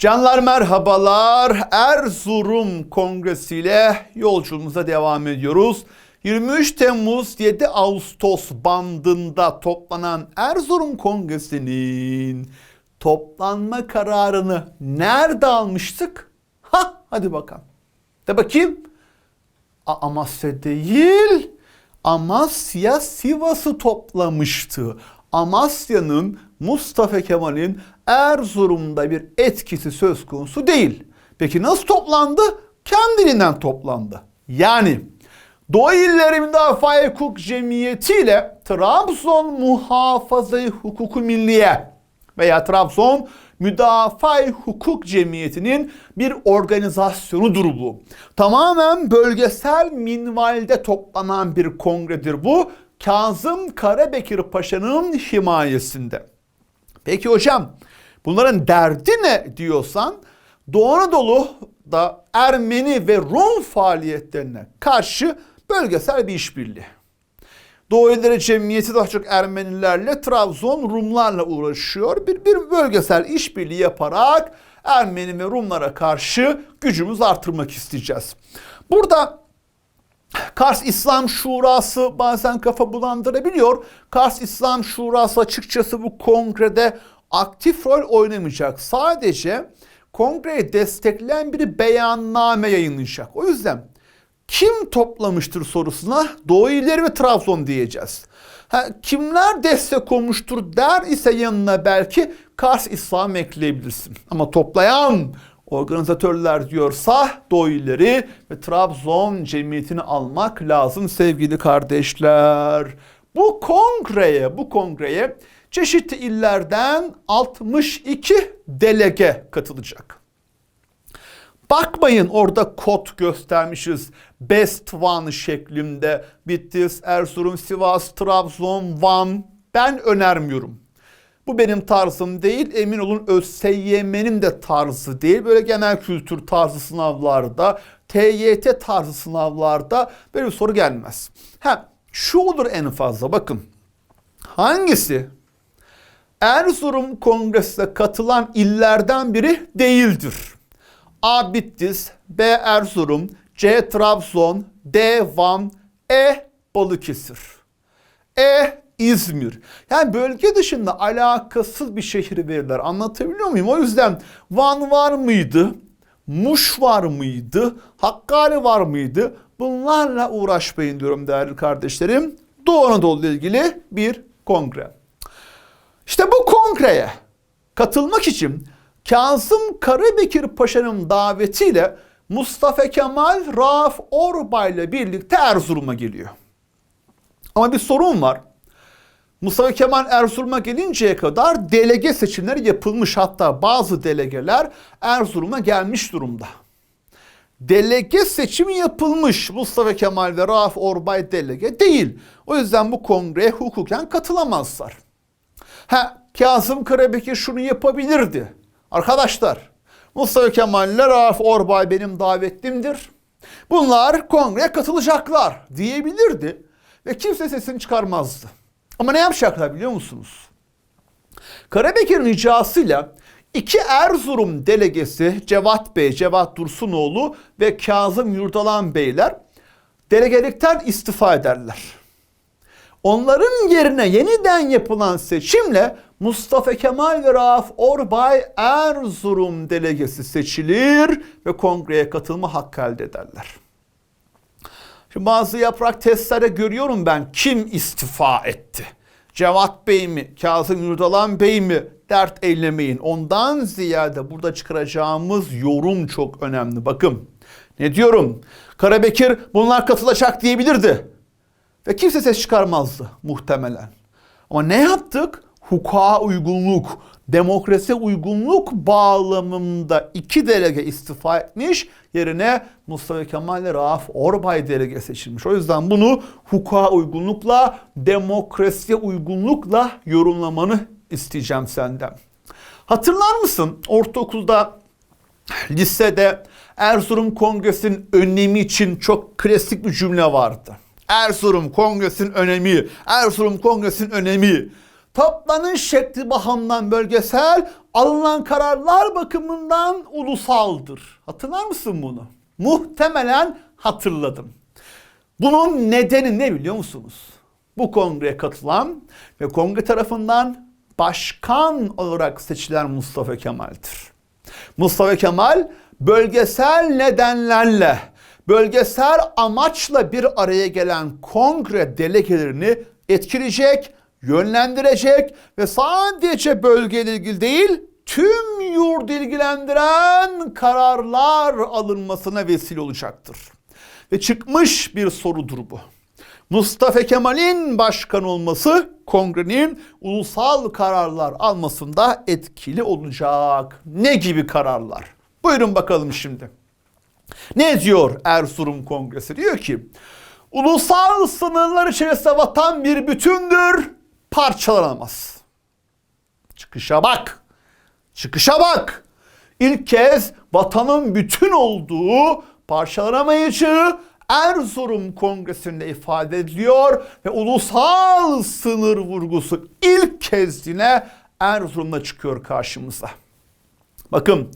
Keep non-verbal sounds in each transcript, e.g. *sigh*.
Canlar merhabalar. Erzurum Kongresi ile yolculuğumuza devam ediyoruz. 23 Temmuz 7 Ağustos bandında toplanan Erzurum Kongresi'nin toplanma kararını nerede almıştık? Ha hadi bakalım. De bakayım. A- Amasya değil. Amasya Sivas'ı toplamıştı. Amasya'nın Mustafa Kemal'in Erzurum'da bir etkisi söz konusu değil. Peki nasıl toplandı? Kendiliğinden toplandı. Yani Doğu İlleri Müdafaa Hukuk Cemiyeti ile Trabzon Muhafaza Hukuku Milliye veya Trabzon Müdafaa Hukuk Cemiyeti'nin bir organizasyonudur bu. Tamamen bölgesel minvalde toplanan bir kongredir bu. Kazım Karabekir Paşa'nın himayesinde. Peki hocam bunların derdi ne diyorsan Doğu Anadolu'da Ermeni ve Rum faaliyetlerine karşı bölgesel bir işbirliği. Doğu İlleri Cemiyeti daha çok Ermenilerle, Trabzon Rumlarla uğraşıyor. Bir, bir bölgesel işbirliği yaparak Ermeni ve Rumlara karşı gücümüzü artırmak isteyeceğiz. Burada Kars İslam Şurası bazen kafa bulandırabiliyor. Kars İslam Şurası açıkçası bu kongrede aktif rol oynamayacak. Sadece kongreyi destekleyen bir beyanname yayınlayacak. O yüzden kim toplamıştır sorusuna Doğu İlleri ve Trabzon diyeceğiz. Ha, kimler destek olmuştur der ise yanına belki Kars İslam ekleyebilirsin. Ama toplayan organizatörler diyorsa Doğu İlleri ve Trabzon cemiyetini almak lazım sevgili kardeşler. Bu kongreye, bu kongreye çeşitli illerden 62 delege katılacak. Bakmayın orada kod göstermişiz. Best One şeklinde. Bitlis, Erzurum, Sivas, Trabzon, Van. Ben önermiyorum. Bu benim tarzım değil. Emin olun ÖSYM'nin de tarzı değil. Böyle genel kültür tarzı sınavlarda, TYT tarzı sınavlarda böyle bir soru gelmez. Ha, şu olur en fazla bakın. Hangisi Erzurum Kongresi'ne katılan illerden biri değildir? A. Bitlis, B. Erzurum, C. Trabzon, D. Van, E. Balıkesir. E. İzmir. Yani bölge dışında alakasız bir şehri verirler. Anlatabiliyor muyum? O yüzden Van var mıydı? Muş var mıydı? Hakkari var mıydı? Bunlarla uğraşmayın diyorum değerli kardeşlerim. Doğu Anadolu ile ilgili bir kongre. İşte bu kongreye katılmak için Kazım Karabekir Paşa'nın davetiyle Mustafa Kemal Rauf Orbay ile birlikte Erzurum'a geliyor. Ama bir sorun var. Mustafa Kemal Erzurum'a gelinceye kadar delege seçimleri yapılmış. Hatta bazı delegeler Erzurum'a gelmiş durumda. Delege seçimi yapılmış. Mustafa Kemal ve Rauf Orbay delege değil. O yüzden bu kongreye hukuken katılamazlar. Ha, Kazım Karabekir şunu yapabilirdi. Arkadaşlar Mustafa Kemal ile Rauf Orbay benim davetlimdir. Bunlar kongreye katılacaklar diyebilirdi ve kimse sesini çıkarmazdı. Ama ne yapacaklar biliyor musunuz? Karabekir'in ricasıyla iki Erzurum delegesi Cevat Bey, Cevat Dursunoğlu ve Kazım Yurdalan Beyler delegelikten istifa ederler. Onların yerine yeniden yapılan seçimle Mustafa Kemal ve Rauf Orbay Erzurum delegesi seçilir ve kongreye katılma hakkı elde ederler. Şimdi bazı yaprak testlerde görüyorum ben kim istifa etti. Cevat Bey mi, Kazım Yurdalan Bey mi dert eylemeyin. Ondan ziyade burada çıkaracağımız yorum çok önemli. Bakın ne diyorum? Karabekir bunlar katılacak diyebilirdi. Ve kimse ses çıkarmazdı muhtemelen. Ama ne yaptık? Hukuka uygunluk, demokrasi uygunluk bağlamında iki delege istifa etmiş. Yerine Mustafa Kemal ile Rauf Orbay delege seçilmiş. O yüzden bunu hukuka uygunlukla, demokrasiye uygunlukla yorumlamanı isteyeceğim senden. Hatırlar mısın ortaokulda, lisede Erzurum Kongresi'nin önemi için çok klasik bir cümle vardı. Erzurum Kongresi'nin önemi, Erzurum Kongresi'nin önemi. Toplanış şekli bakımından bölgesel, alınan kararlar bakımından ulusaldır. Hatırlar mısın bunu? Muhtemelen hatırladım. Bunun nedeni ne biliyor musunuz? Bu kongreye katılan ve kongre tarafından başkan olarak seçilen Mustafa Kemal'dir. Mustafa Kemal bölgesel nedenlerle, bölgesel amaçla bir araya gelen kongre delegelerini etkileyecek, yönlendirecek ve sadece bölgeyle ilgili değil, tüm yurdu ilgilendiren kararlar alınmasına vesile olacaktır. Ve çıkmış bir sorudur bu. Mustafa Kemal'in başkan olması kongrenin ulusal kararlar almasında etkili olacak. Ne gibi kararlar? Buyurun bakalım şimdi. Ne diyor Erzurum Kongresi? Diyor ki ulusal sınırlar içerisinde vatan bir bütündür, parçalanamaz. Çıkışa bak. Çıkışa bak. İlk kez vatanın bütün olduğu parçalanamayıcı Erzurum Kongresi'nde ifade ediliyor ve ulusal sınır vurgusu ilk kez yine Erzurum'da çıkıyor karşımıza. Bakın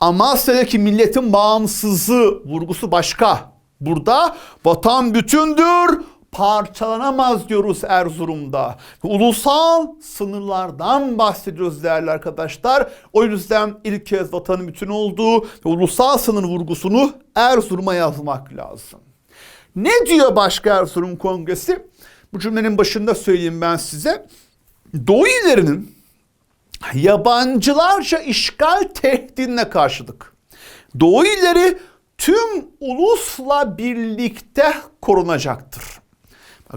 Amasya'daki milletin bağımsızlığı vurgusu başka. Burada vatan bütündür, parçalanamaz diyoruz Erzurum'da. Ulusal sınırlardan bahsediyoruz değerli arkadaşlar. O yüzden ilk kez vatanın bütün olduğu ulusal sınır vurgusunu Erzurum'a yazmak lazım. Ne diyor başka Erzurum Kongresi? Bu cümlenin başında söyleyeyim ben size. Doğu illerinin yabancılarca işgal tehdidine karşılık. Doğu illeri tüm ulusla birlikte korunacaktır.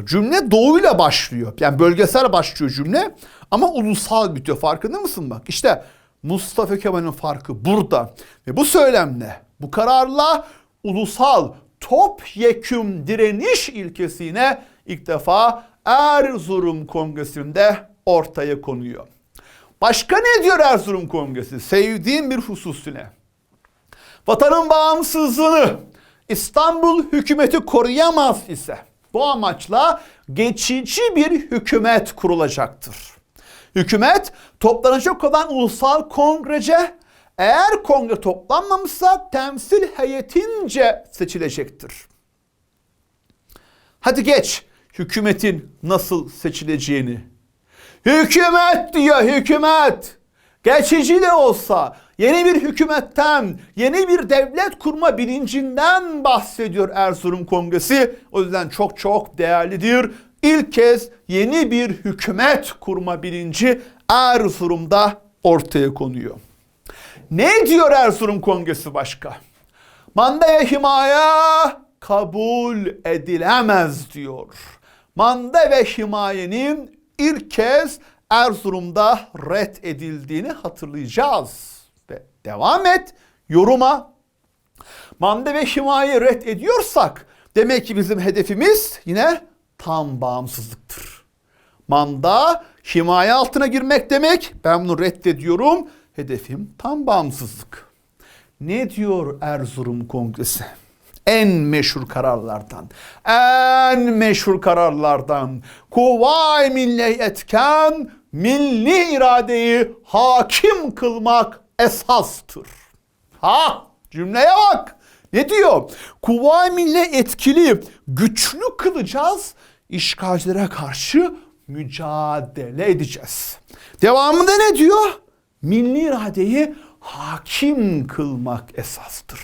Cümle doğuyla başlıyor. Yani bölgesel başlıyor cümle ama ulusal bitiyor. Farkında mısın bak? İşte Mustafa Kemal'in farkı burada. Ve bu söylemle, bu kararla ulusal topyekün direniş ilkesine ilk defa Erzurum Kongresi'nde ortaya konuyor. Başka ne diyor Erzurum Kongresi? Sevdiğim bir husus yine. Vatanın bağımsızlığını İstanbul hükümeti koruyamaz ise bu amaçla geçici bir hükümet kurulacaktır. Hükümet toplanacak olan ulusal kongrece eğer kongre toplanmamışsa temsil heyetince seçilecektir. Hadi geç hükümetin nasıl seçileceğini. Hükümet diyor hükümet. Geçici de olsa yeni bir hükümetten, yeni bir devlet kurma bilincinden bahsediyor Erzurum Kongresi. O yüzden çok çok değerlidir. İlk kez yeni bir hükümet kurma bilinci Erzurum'da ortaya konuyor. Ne diyor Erzurum Kongresi başka? Manda ve himaye kabul edilemez diyor. Manda ve himayenin ilk kez Erzurum'da red edildiğini hatırlayacağız. Devam et yoruma. Manda ve himaye red ediyorsak demek ki bizim hedefimiz yine tam bağımsızlıktır. Manda himaye altına girmek demek. Ben bunu reddediyorum. Hedefim tam bağımsızlık. Ne diyor Erzurum Kongresi? En meşhur kararlardan, en meşhur kararlardan kuvay milli etken milli iradeyi hakim kılmak esastır. Ha cümleye bak. Ne diyor? Kuvay milli etkili, güçlü kılacağız, işgalcilere karşı mücadele edeceğiz. Devamında ne diyor? Milli iradeyi hakim kılmak esastır.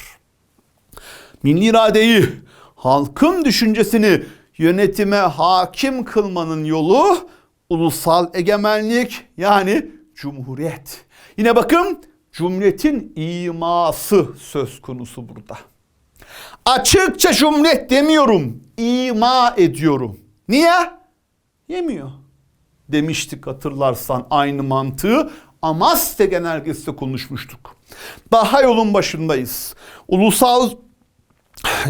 Milli iradeyi, halkın düşüncesini yönetime hakim kılmanın yolu ulusal egemenlik yani cumhuriyet. Yine bakın cumhuriyetin iması söz konusu burada. Açıkça cumhuriyet demiyorum, ima ediyorum. Niye? Yemiyor. Demiştik hatırlarsan aynı mantığı Amasya Genelgesi'de konuşmuştuk. Daha yolun başındayız. Ulusal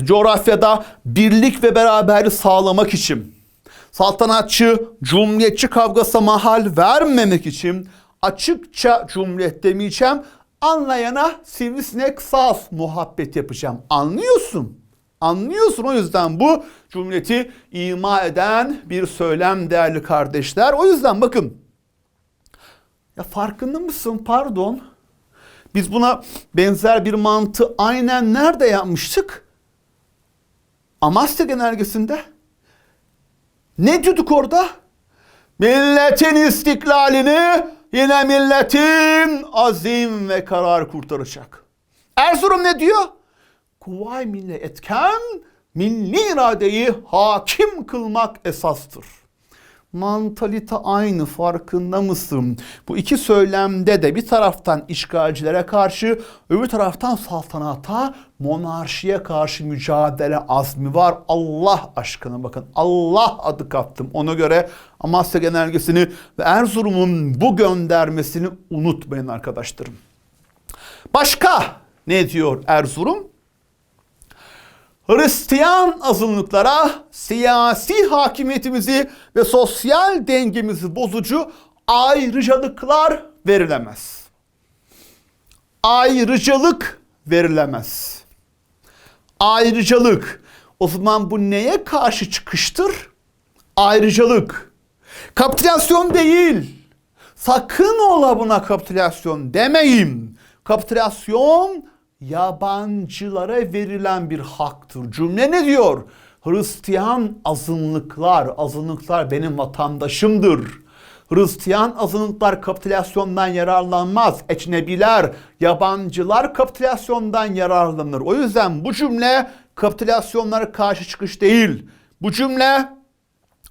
coğrafyada birlik ve beraberlik sağlamak için, saltanatçı, cumhuriyetçi kavgası mahal vermemek için açıkça cumhuriyet demeyeceğim, anlayana sivrisinek saf muhabbet yapacağım. Anlıyorsun. Anlıyorsun o yüzden bu cumhuriyeti ima eden bir söylem değerli kardeşler. O yüzden bakın Ya farkında mısın? Pardon. Biz buna benzer bir mantı aynen nerede yapmıştık? Amasya Genelgesi'nde. Ne diyorduk orada? Milletin istiklalini yine milletin azim ve karar kurtaracak. Erzurum ne diyor? Kuvay milli etken milli iradeyi hakim kılmak esastır. Mantalite aynı farkında mısın? Bu iki söylemde de bir taraftan işgalcilere karşı öbür taraftan saltanata, monarşiye karşı mücadele azmi var. Allah aşkına bakın Allah adı kaptım. Ona göre Amasya Genelgesi'ni ve Erzurum'un bu göndermesini unutmayın arkadaşlarım. Başka ne diyor Erzurum? Hristiyan azınlıklara siyasi hakimiyetimizi ve sosyal dengemizi bozucu ayrıcalıklar verilemez. Ayrıcalık verilemez. Ayrıcalık. O zaman bu neye karşı çıkıştır? Ayrıcalık. Kapitülasyon değil. Sakın ola buna kapitülasyon demeyin. Kapitülasyon yabancılara verilen bir haktır. Cümle ne diyor? Hristiyan azınlıklar, azınlıklar benim vatandaşımdır. Hristiyan azınlıklar kapitülasyondan yararlanmaz. Ecnebiler, yabancılar kapitülasyondan yararlanır. O yüzden bu cümle kapitülasyonlara karşı çıkış değil. Bu cümle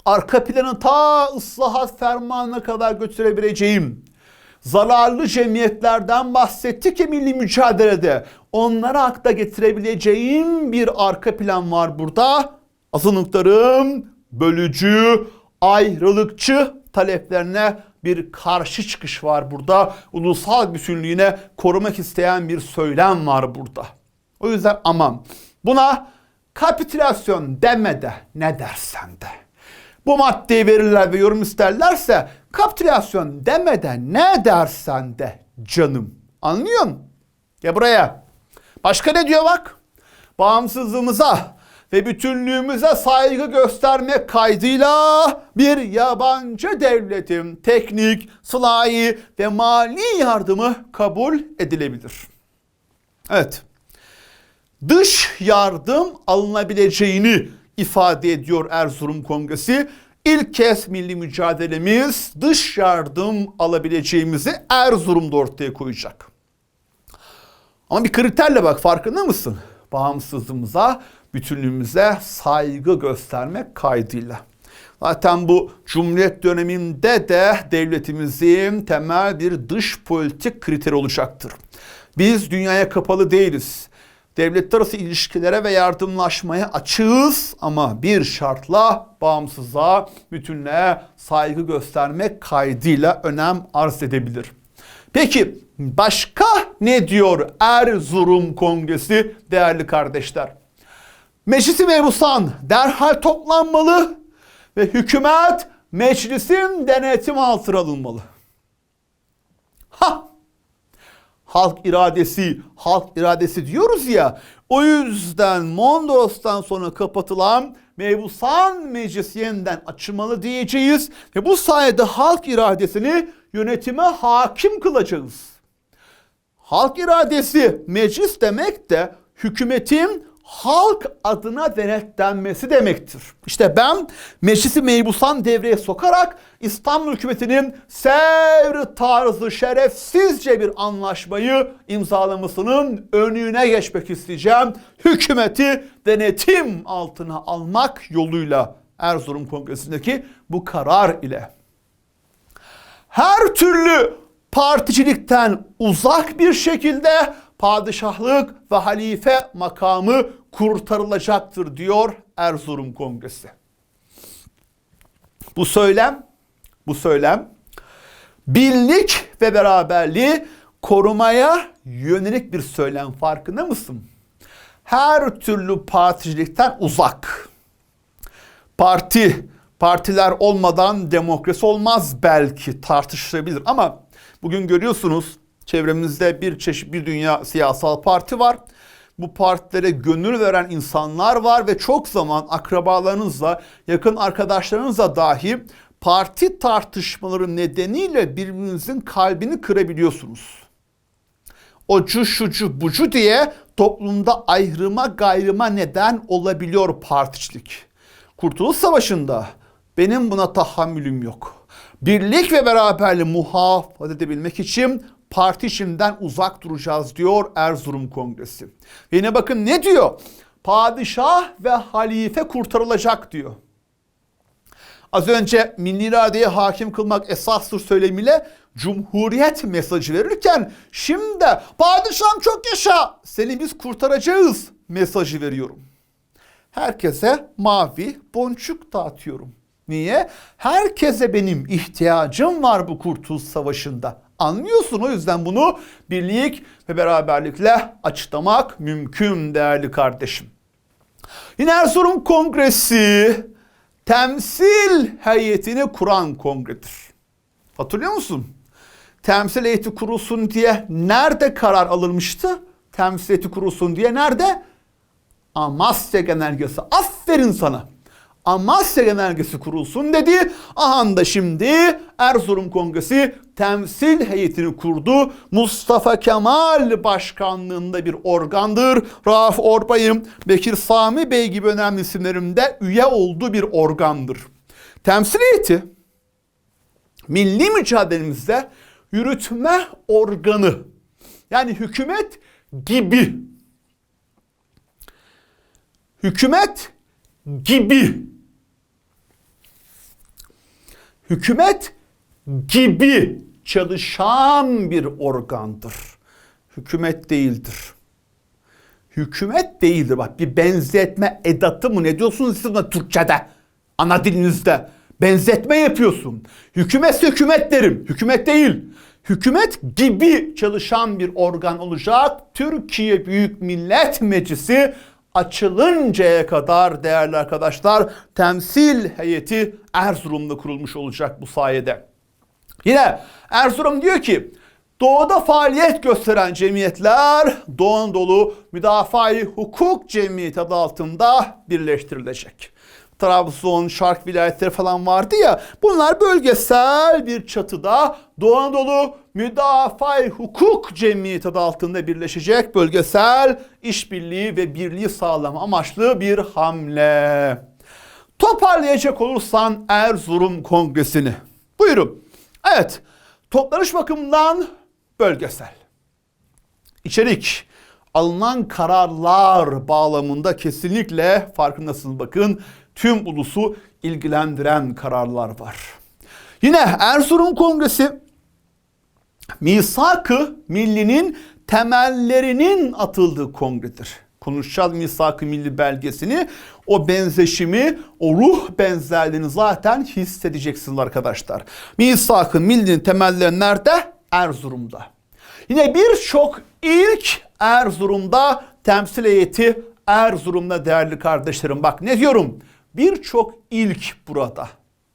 arka planı ta ıslahat fermanına kadar götürebileceğim zararlı cemiyetlerden bahsetti ki milli mücadelede onlara akla getirebileceğim bir arka plan var burada. Azınlıkların bölücü, ayrılıkçı taleplerine bir karşı çıkış var burada. Ulusal bütünlüğüne korumak isteyen bir söylem var burada. O yüzden aman buna kapitülasyon deme de ne dersen de. Bu maddeyi verirler ve yorum isterlerse kapitülasyon demeden ne dersen de canım. Anlıyorsun? Ya buraya. Başka ne diyor bak? Bağımsızlığımıza ve bütünlüğümüze saygı göstermek kaydıyla bir yabancı devletin teknik, sılai ve mali yardımı kabul edilebilir. Evet. Dış yardım alınabileceğini ifade ediyor Erzurum Kongresi. İlk kez milli mücadelemiz dış yardım alabileceğimizi Erzurum'da ortaya koyacak. Ama bir kriterle bak farkında mısın? Bağımsızlığımıza, bütünlüğümüze saygı göstermek kaydıyla. Zaten bu Cumhuriyet döneminde de devletimizin temel bir dış politik kriteri olacaktır. Biz dünyaya kapalı değiliz. Devletler arası ilişkilere ve yardımlaşmaya açığız ama bir şartla bağımsızlığa, bütünlüğe saygı göstermek kaydıyla önem arz edebilir. Peki başka ne diyor Erzurum Kongresi değerli kardeşler? Meclisi mebusan derhal toplanmalı ve hükümet meclisin denetim altına alınmalı. Ha! Halk iradesi, halk iradesi diyoruz ya. O yüzden Mondros'tan sonra kapatılan mebusan meclis yeniden açılmalı diyeceğiz. Ve bu sayede halk iradesini yönetime hakim kılacağız. Halk iradesi meclis demek de hükümetin halk adına denetlenmesi demektir. İşte ben meclisi meybusan devreye sokarak İstanbul hükümetinin sevr tarzı şerefsizce bir anlaşmayı imzalamasının önüne geçmek isteyeceğim. Hükümeti denetim altına almak yoluyla Erzurum Kongresi'ndeki bu karar ile. Her türlü particilikten uzak bir şekilde padişahlık ve halife makamı kurtarılacaktır diyor Erzurum Kongresi. Bu söylem, bu söylem birlik ve beraberliği korumaya yönelik bir söylem farkında mısın? Her türlü particilikten uzak. Parti, partiler olmadan demokrasi olmaz belki tartışılabilir ama bugün görüyorsunuz çevremizde bir çeşit bir dünya siyasal parti var bu partilere gönül veren insanlar var ve çok zaman akrabalarınızla, yakın arkadaşlarınızla dahi parti tartışmaları nedeniyle birbirinizin kalbini kırabiliyorsunuz. Ocu şucu bucu diye toplumda ayrıma gayrıma neden olabiliyor partiçilik. Kurtuluş Savaşı'nda benim buna tahammülüm yok. Birlik ve beraberliği muhafaza edebilmek için parti içinden uzak duracağız diyor Erzurum Kongresi. Yine bakın ne diyor? Padişah ve halife kurtarılacak diyor. Az önce milli iradeye hakim kılmak esastır söylemiyle cumhuriyet mesajı verirken şimdi padişahım çok yaşa seni biz kurtaracağız mesajı veriyorum. Herkese mavi boncuk dağıtıyorum. Niye? Herkese benim ihtiyacım var bu Kurtuluş Savaşı'nda. Anlıyorsun o yüzden bunu birlik ve beraberlikle açıklamak mümkün değerli kardeşim. Yine Erzurum Kongresi temsil heyetini kuran kongredir. Hatırlıyor musun? Temsil heyeti kurulsun diye nerede karar alınmıştı? Temsil heyeti kurulsun diye nerede? Amasya Genelgesi. Aferin sana. Amasya Genelgesi kurulsun dedi. Aha da şimdi Erzurum Kongresi temsil heyetini kurdu. Mustafa Kemal başkanlığında bir organdır. Rauf Orbay'ım, Bekir Sami Bey gibi önemli isimlerimde üye olduğu bir organdır. Temsil heyeti milli mücadelemizde yürütme organı yani hükümet gibi hükümet gibi hükümet gibi çalışan bir organdır. Hükümet değildir. Hükümet değildir. Bak bir benzetme edatı mı ne diyorsunuz siz buna Türkçe'de? Ana dilinizde. Benzetme yapıyorsun. Hükümetse hükümet derim. Hükümet değil. Hükümet gibi çalışan bir organ olacak. Türkiye Büyük Millet Meclisi açılıncaya kadar değerli arkadaşlar temsil heyeti Erzurum'da kurulmuş olacak bu sayede. Yine Erzurum diyor ki doğuda faaliyet gösteren cemiyetler Doğu Anadolu Müdafaa-i Hukuk Cemiyeti adı altında birleştirilecek. Trabzon, Şark vilayetleri falan vardı ya bunlar bölgesel bir çatıda Doğu Anadolu Müdafaa-i Hukuk Cemiyeti adı altında birleşecek bölgesel işbirliği ve birliği sağlama amaçlı bir hamle. Toparlayacak olursan Erzurum Kongresi'ni. Buyurun. Evet, toplanış bakımından bölgesel. İçerik, alınan kararlar bağlamında kesinlikle farkındasınız bakın tüm ulusu ilgilendiren kararlar var. Yine Erzurum Kongresi misak-ı millinin temellerinin atıldığı kongredir. Konuşacağız misak-ı milli belgesini. O benzeşimi, o ruh benzerliğini zaten hissedeceksiniz arkadaşlar. Misak-ı millinin temelleri nerede? Erzurum'da. Yine birçok ilk Erzurum'da temsil heyeti Erzurum'da değerli kardeşlerim. Bak ne diyorum? Birçok ilk burada.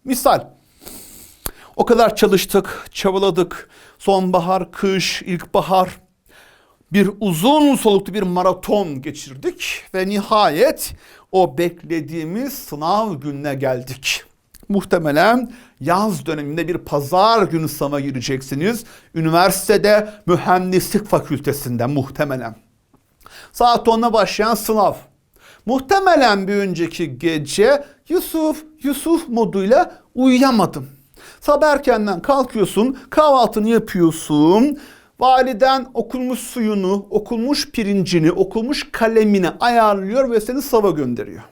Misal o kadar çalıştık, çabaladık. Sonbahar, kış, ilkbahar bir uzun soluklu bir maraton geçirdik ve nihayet o beklediğimiz sınav gününe geldik. Muhtemelen yaz döneminde bir pazar günü sınava gireceksiniz. Üniversitede mühendislik fakültesinde muhtemelen. Saat 10'da başlayan sınav. Muhtemelen bir önceki gece Yusuf, Yusuf moduyla uyuyamadım. Sabah erkenden kalkıyorsun, kahvaltını yapıyorsun. Validen okulmuş suyunu, okulmuş pirincini, okulmuş kalemini ayarlıyor ve seni sava gönderiyor.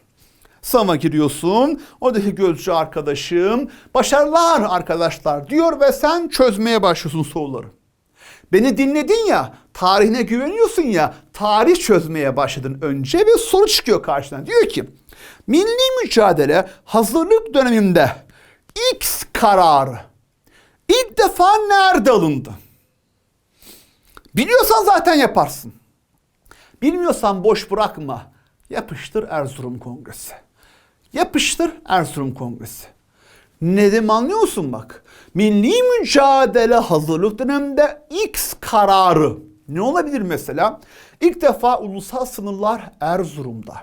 Sava giriyorsun, oradaki gözcü arkadaşım başarılar arkadaşlar diyor ve sen çözmeye başlıyorsun soruları. Beni dinledin ya, tarihine güveniyorsun ya, tarih çözmeye başladın önce ve soru çıkıyor karşına. Diyor ki, milli mücadele hazırlık döneminde X kararı ilk defa nerede alındı? Biliyorsan zaten yaparsın. Bilmiyorsan boş bırakma. Yapıştır Erzurum Kongresi. Yapıştır Erzurum Kongresi. Ne dedim anlıyor musun bak? Milli mücadele hazırlık döneminde X kararı. Ne olabilir mesela? İlk defa ulusal sınırlar Erzurum'da.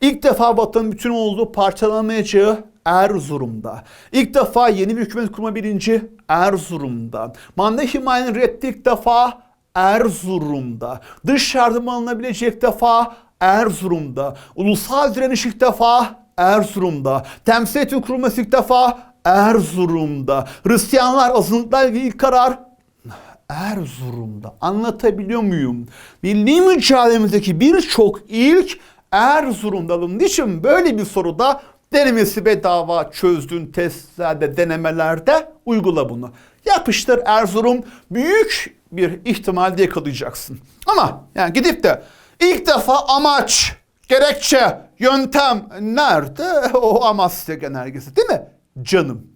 İlk defa Batı'nın bütün olduğu parçalanamayacağı Erzurum'da. İlk defa yeni bir hükümet kurma bilinci Erzurum'da. Manda himayenin reddi ilk defa Erzurum'da. Dış yardım alınabilecek defa Erzurum'da. Ulusal direniş ilk defa Erzurum'da. Temsiliyetin kurulması ilk defa Erzurum'da. Hristiyanlar azınlıklarla ilgili ilk karar Erzurum'da. Anlatabiliyor muyum? Milli mücadelemizdeki birçok ilk Erzurum'da alındığı için böyle bir soruda denemesi bedava çözdüğün testlerde, denemelerde uygula bunu. Yapıştır Erzurum büyük bir ihtimalle yakalayacaksın. Ama yani gidip de ilk defa amaç, gerekçe, yöntem nerede? *laughs* O Amasya Genelgesi değil mi? Canım.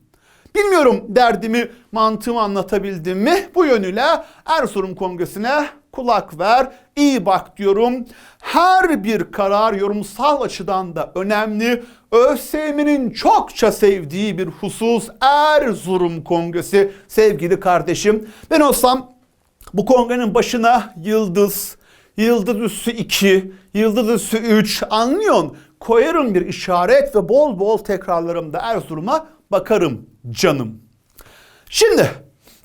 Bilmiyorum derdimi, mantığımı anlatabildim mi? Bu yönüyle Erzurum Kongresi'ne kulak ver, iyi bak diyorum. Her bir karar yorumsal açıdan da önemli. ÖSYM'nin çokça sevdiği bir husus Erzurum Kongresi sevgili kardeşim. Ben olsam bu kongrenin başına yıldız, yıldız üssü 2, yıldız üssü 3 anlıyorsun. Koyarım bir işaret ve bol bol tekrarlarımda Erzurum'a bakarım canım. Şimdi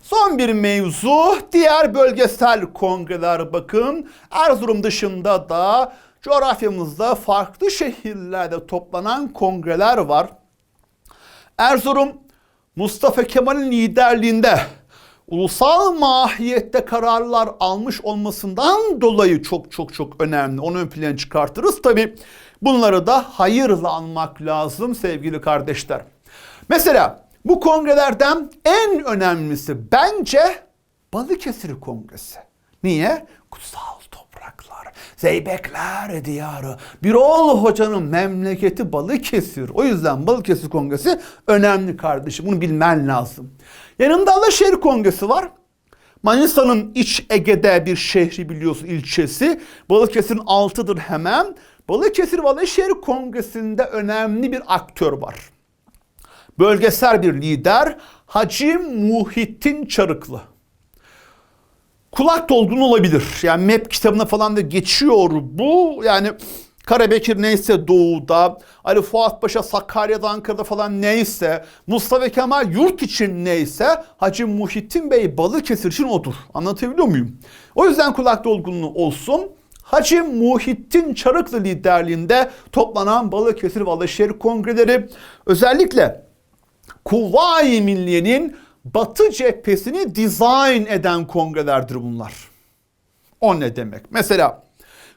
son bir mevzu diğer bölgesel kongreler bakın. Erzurum dışında da coğrafyamızda farklı şehirlerde toplanan kongreler var. Erzurum Mustafa Kemal'in liderliğinde ulusal mahiyette kararlar almış olmasından dolayı çok çok çok önemli. Onu ön plana çıkartırız. Tabi bunları da hayırla almak lazım sevgili kardeşler. Mesela bu kongrelerden en önemlisi bence Balıkesir Kongresi. Niye? Kutsal topraklar, Zeybekler diyarı. Birol Hoca'nın memleketi Balıkesir. O yüzden Balıkesir Kongresi önemli kardeşim. Bunu bilmen lazım. Yanında Alaşehir Kongresi var. Manisa'nın iç Ege'de bir şehri biliyorsun ilçesi. Balıkesir'in altıdır hemen. Balıkesir ve Alaşehir Kongresi'nde önemli bir aktör var bölgesel bir lider Hacı Muhittin Çarıklı. Kulak dolgun olabilir. Yani MEP kitabına falan da geçiyor bu. Yani Karabekir neyse doğuda, Ali Fuat Paşa Sakarya'da, Ankara'da falan neyse, Mustafa Kemal yurt için neyse, Hacı Muhittin Bey Balıkesir için odur. Anlatabiliyor muyum? O yüzden kulak dolgunluğu olsun. Hacı Muhittin Çarıklı liderliğinde toplanan Balıkesir ve Alaşehir kongreleri özellikle Kuvayi Milliye'nin batı cephesini dizayn eden kongrelerdir bunlar. O ne demek? Mesela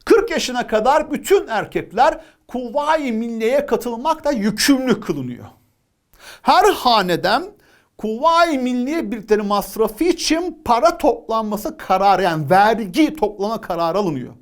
40 yaşına kadar bütün erkekler Kuvayi Milliye'ye katılmakla yükümlü kılınıyor. Her haneden Kuvayi Milliye birlikleri masrafı için para toplanması kararı yani vergi toplama kararı alınıyor.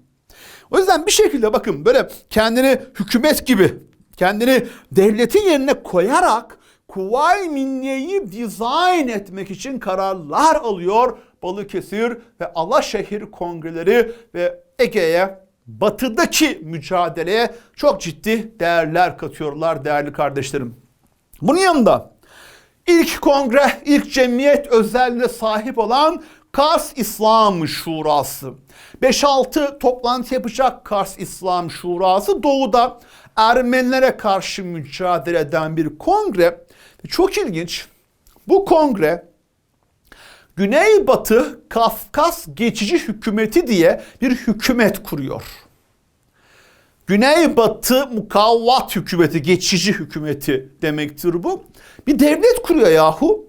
O yüzden bir şekilde bakın böyle kendini hükümet gibi kendini devletin yerine koyarak Kuvayi Milliye'yi dizayn etmek için kararlar alıyor Balıkesir ve Alaşehir kongreleri ve Ege'ye batıdaki mücadeleye çok ciddi değerler katıyorlar değerli kardeşlerim. Bunun yanında ilk kongre, ilk cemiyet özelliğine sahip olan Kars İslam Şurası. 5-6 toplantı yapacak Kars İslam Şurası doğuda Ermenilere karşı mücadele eden bir kongre çok ilginç. Bu kongre Güneybatı Kafkas Geçici Hükümeti diye bir hükümet kuruyor. Güneybatı Mukavvat Hükümeti, geçici hükümeti demektir bu. Bir devlet kuruyor yahu.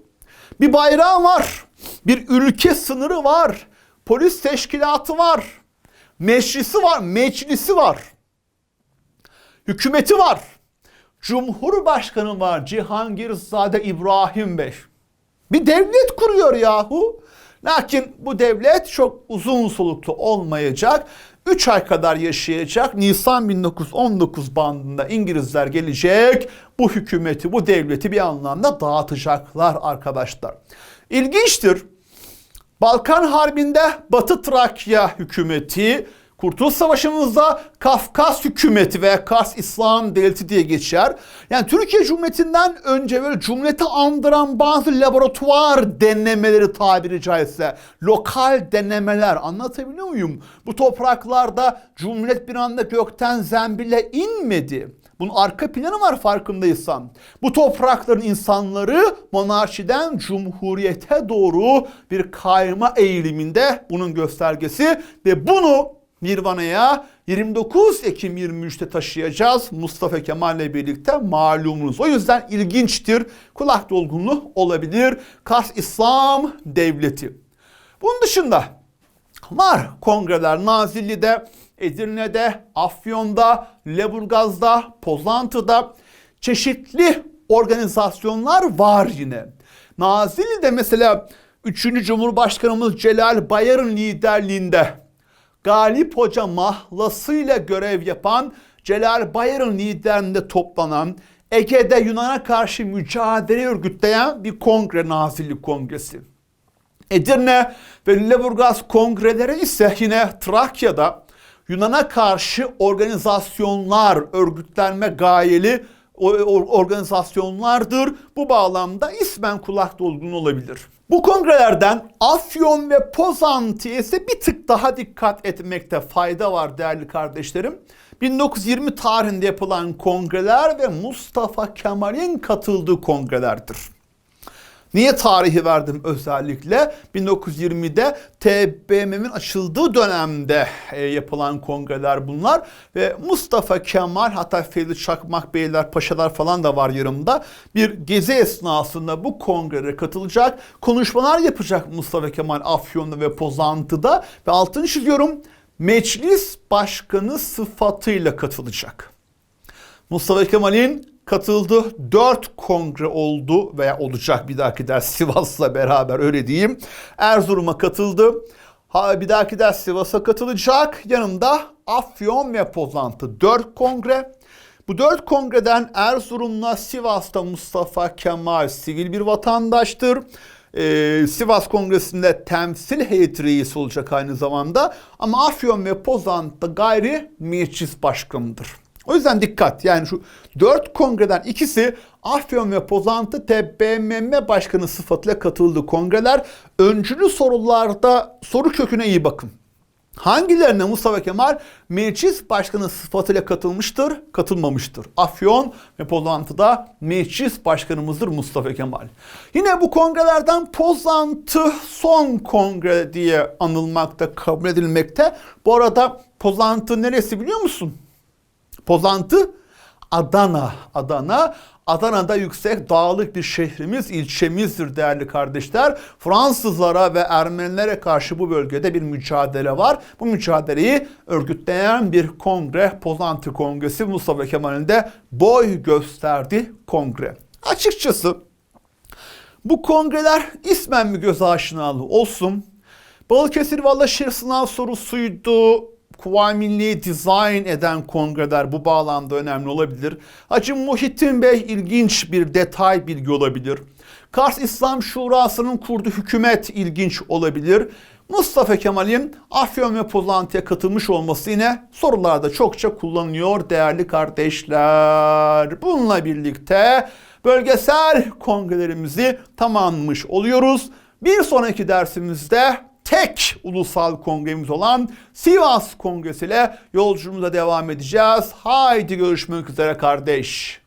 Bir bayrağı var. Bir ülke sınırı var. Polis teşkilatı var. Meclisi var, meclisi var. Hükümeti var. Cumhurbaşkanı var Cihangirzade İbrahim Bey. Bir devlet kuruyor yahu. Lakin bu devlet çok uzun soluklu olmayacak. 3 ay kadar yaşayacak. Nisan 1919 bandında İngilizler gelecek. Bu hükümeti, bu devleti bir anlamda dağıtacaklar arkadaşlar. İlginçtir. Balkan Harbi'nde Batı Trakya hükümeti Kurtuluş Savaşı'mızda Kafkas hükümeti veya Kars İslam Devleti diye geçer. Yani Türkiye Cumhuriyeti'nden önce böyle cumhuriyeti andıran bazı laboratuvar denemeleri tabiri caizse lokal denemeler anlatabiliyor muyum? Bu topraklarda cumhuriyet bir anda gökten zembille inmedi. Bunun arka planı var farkındaysan. Bu toprakların insanları monarşiden cumhuriyete doğru bir kayma eğiliminde bunun göstergesi ve bunu Nirvana'ya 29 Ekim 23'te taşıyacağız Mustafa Kemal'le birlikte malumunuz. O yüzden ilginçtir, kulak dolgunluğu olabilir. Kars İslam Devleti. Bunun dışında var kongreler Nazilli'de, Edirne'de, Afyon'da, Leburgaz'da, Pozantı'da çeşitli organizasyonlar var yine. Nazilli'de mesela 3. Cumhurbaşkanımız Celal Bayar'ın liderliğinde Galip Hoca mahlasıyla görev yapan Celal Bayar'ın liderliğinde toplanan Ege'de Yunan'a karşı mücadele örgütleyen bir kongre Nazilli Kongresi. Edirne ve Lüleburgaz kongreleri ise yine Trakya'da Yunan'a karşı organizasyonlar, örgütlenme gayeli organizasyonlardır. Bu bağlamda ismen kulak dolgun olabilir. Bu kongrelerden Afyon ve Pozantı'ya ise bir tık daha dikkat etmekte fayda var değerli kardeşlerim. 1920 tarihinde yapılan kongreler ve Mustafa Kemal'in katıldığı kongrelerdir. Niye tarihi verdim özellikle? 1920'de TBMM'in açıldığı dönemde e, yapılan kongreler bunlar ve Mustafa Kemal hatta Fevzi Çakmak Beyler, Paşalar falan da var yanımda. Bir gezi esnasında bu kongreye katılacak, konuşmalar yapacak Mustafa Kemal Afyon'da ve Pozantı'da ve altını çiziyorum meclis başkanı sıfatıyla katılacak. Mustafa Kemal'in katıldı. Dört kongre oldu veya olacak bir dahaki ders *laughs* Sivas'la beraber öyle diyeyim. Erzurum'a katıldı. Ha, bir dahaki ders Sivas'a katılacak. Yanında Afyon ve Pozantı dört kongre. Bu dört kongreden Erzurum'la Sivas'ta Mustafa Kemal sivil bir vatandaştır. Ee, Sivas Kongresi'nde temsil heyeti reisi olacak aynı zamanda. Ama Afyon ve Pozant'ta gayri meclis başkanıdır. O yüzden dikkat yani şu dört kongreden ikisi Afyon ve Pozantı TBMM Başkanı sıfatıyla katıldığı kongreler. Öncülü sorularda soru köküne iyi bakın. Hangilerine Mustafa Kemal meclis başkanı sıfatıyla katılmıştır, katılmamıştır? Afyon ve Pozantı'da meclis başkanımızdır Mustafa Kemal. Yine bu kongrelerden Pozantı son kongre diye anılmakta, kabul edilmekte. Bu arada Pozantı neresi biliyor musun? Pozantı Adana. Adana. Adana'da yüksek dağlık bir şehrimiz, ilçemizdir değerli kardeşler. Fransızlara ve Ermenilere karşı bu bölgede bir mücadele var. Bu mücadeleyi örgütleyen bir kongre, Pozantı Kongresi Mustafa Kemal'in de boy gösterdi kongre. Açıkçası bu kongreler ismen mi göz aşinalı olsun? Balıkesir Vallaşehir sınav sorusuydu. Kuvayi Milli'yi dizayn eden kongreler bu bağlamda önemli olabilir. Hacı Muhittin Bey ilginç bir detay bilgi olabilir. Kars İslam Şurası'nın kurduğu hükümet ilginç olabilir. Mustafa Kemal'in Afyon ve Pozantı'ya katılmış olması yine sorularda çokça kullanılıyor değerli kardeşler. Bununla birlikte bölgesel kongrelerimizi tamamlamış oluyoruz. Bir sonraki dersimizde tek ulusal kongremiz olan Sivas Kongresi ile yolculuğumuza devam edeceğiz. Haydi görüşmek üzere kardeş.